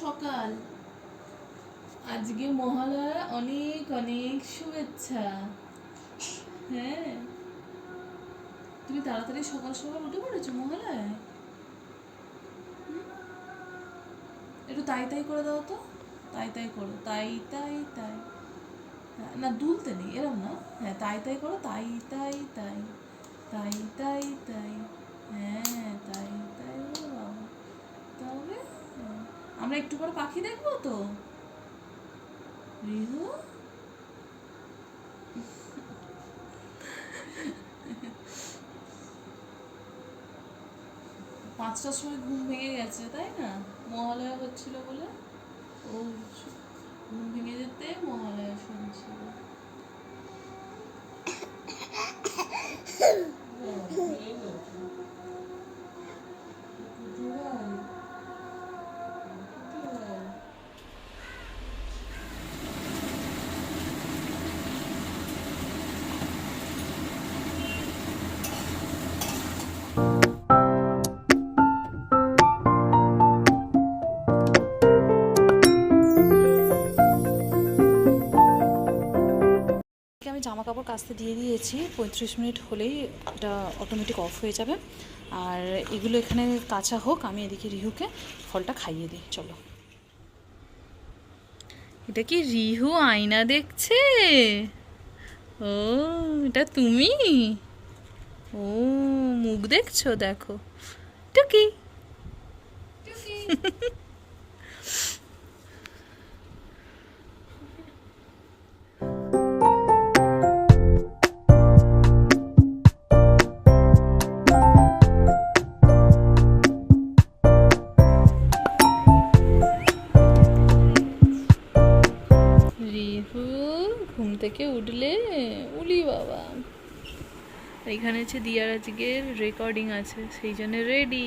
সকাল। আজকে মহালয়া অনেক অনেক শুভেচ্ছা। হ্যাঁ। তুমি তাড়াতাড়ি সকাল সকাল উঠে পড়েছো মহালয়ায় হুম? একটু তাই তাই করে দাও তো। তাই তাই করো, তাই তাই তাই। না, দুলতে নেই, এরম না। হ্যাঁ তাই তাই করো, তাই তাই তাই। তাই তাই তাই। হ্যাঁ তাই তাই তবে হ্যাঁ। আমরা একটু পর পাখি দেখব তো? রিহু পাঁচটার সময় ঘুম ভেঙে গেছে, তাই না? মহালয়া হচ্ছিল বলে? ও ঘুম ভেঙে যেতে মহালয়া শুনছিল। এদিকে জামা কাপড় কাচতে দিয়ে দিয়েছি। পঁয়ত্রিশ মিনিট হলেই এটা অটোমেটিক অফ হয়ে যাবে। আর এগুলো এখানে কাঁচা হোক আমি এদিকে রিহুকে ফলটা খাইয়ে দিই চলো। এটা কি রিহু আয়না দেখছে? ও এটা তুমি? ও মুখ দেখছ? দেখো। টুকি। রিহু ঘুম থেকে উঠলে উলি বাবা। এখানে হচ্ছে দিয়ার আজকের রেকর্ডিং আছে সেই জন্য রেডি